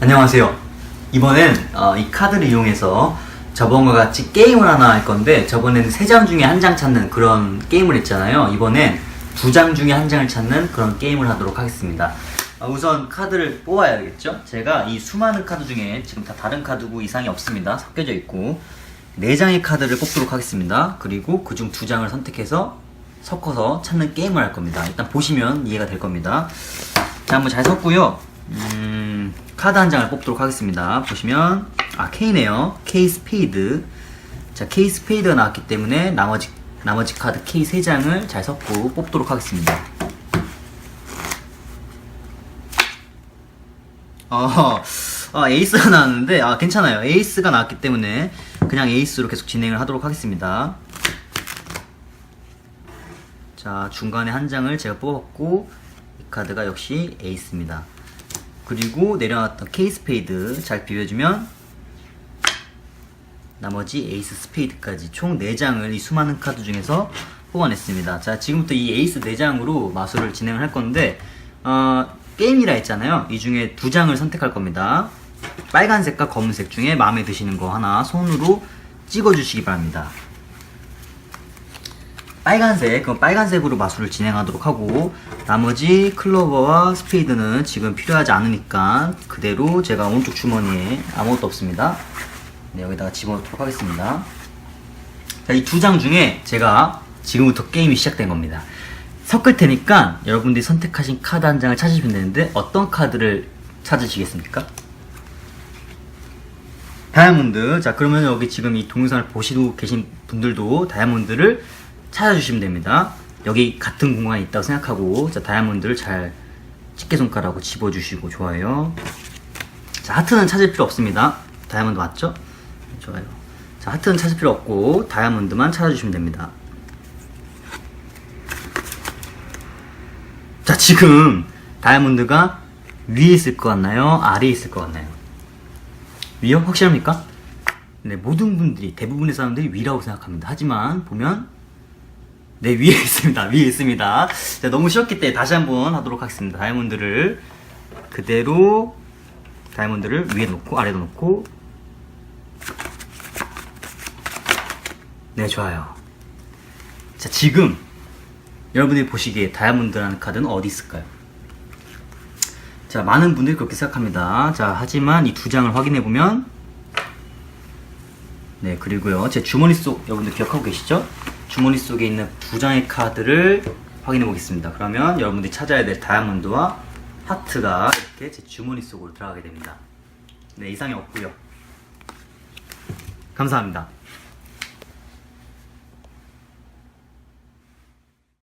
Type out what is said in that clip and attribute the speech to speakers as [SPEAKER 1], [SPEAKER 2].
[SPEAKER 1] 안녕하세요. 이번엔 어, 이 카드를 이용해서 저번과 같이 게임을 하나 할 건데 저번에는 세 장 중에 한 장 찾는 그런 게임을 했잖아요. 이번엔 두 장 중에 한 장을 찾는 그런 게임을 하도록 하겠습니다. 어, 우선 카드를 뽑아야겠죠? 제가 이 수많은 카드 중에 지금 다 다른 카드고 이상이 없습니다. 섞여져 있고 네 장의 카드를 뽑도록 하겠습니다. 그리고 그중 두 장을 선택해서 섞어서 찾는 게임을 할 겁니다. 일단 보시면 이해가 될 겁니다. 자, 한번 잘 섞고요. 음, 카드 한 장을 뽑도록 하겠습니다. 보시면 아 K네요. K 스페이드. 자, K 스페이드가 나왔기 때문에 나머지 나머지 카드 K 세 장을 잘 섞고 뽑도록 하겠습니다. 어, 아, 에이스가 나왔는데 아 괜찮아요. 에이스가 나왔기 때문에 그냥 에이스로 계속 진행을 하도록 하겠습니다. 자, 중간에 한 장을 제가 뽑았고 이 카드가 역시 에이스입니다. 그리고 내려놨던 K 스페이드 잘 비벼주면 나머지 에이스 스페이드까지 총 4장을 이 수많은 카드 중에서 뽑아냈습니다. 자, 지금부터 이 에이스 4장으로 마술을 진행을 할 건데 어, 게임이라 했잖아요. 이 중에 두 장을 선택할 겁니다. 빨간색과 검은색 중에 마음에 드시는 거 하나 손으로 찍어주시기 바랍니다. 빨간색, 그럼 빨간색으로 마술을 진행하도록 하고 나머지 클로버와 스페이드는 지금 필요하지 않으니까 그대로 제가 오른쪽 주머니에 아무것도 없습니다. 네, 여기다가 집어넣도록 하겠습니다. 자, 이두 장 중에 제가 지금부터 게임이 시작된 겁니다. 섞을 테니까 여러분들이 선택하신 카드 한 장을 찾으시면 되는데 어떤 카드를 찾으시겠습니까? 다이아몬드. 자, 그러면 여기 지금 이 동영상을 보시고 계신 분들도 다이아몬드를 찾아주시면 됩니다. 여기 같은 공간이 있다고 생각하고, 자, 다이아몬드를 잘 집게손가락으로 집어주시고, 좋아요. 자, 하트는 찾을 필요 없습니다. 다이아몬드 맞죠? 좋아요. 자, 하트는 찾을 필요 없고, 다이아몬드만 찾아주시면 됩니다. 자, 지금 다이아몬드가 위에 있을 것 같나요? 아래에 있을 것 같나요? 위요? 확실합니까? 네, 모든 분들이, 대부분의 사람들이 위라고 생각합니다. 하지만, 보면, 네, 위에 있습니다. 위에 있습니다. 자, 너무 쉬웠기 때문에 다시 한번 하도록 하겠습니다. 다이아몬드를 그대로, 다이아몬드를 위에 놓고, 아래에 놓고, 네, 좋아요. 자, 지금, 여러분들이 보시기에 다이아몬드라는 카드는 어디 있을까요? 자, 많은 분들이 그렇게 생각합니다. 자, 하지만 이 두 장을 확인해 보면, 네, 그리고요. 제 주머니 속, 여러분들 기억하고 계시죠? 주머니 속에 있는 두 장의 카드를 확인해 보겠습니다. 그러면 여러분들이 찾아야 될 다이아몬드와 하트가 이렇게 제 주머니 속으로 들어가게 됩니다. 네, 이상이 없고요. 감사합니다.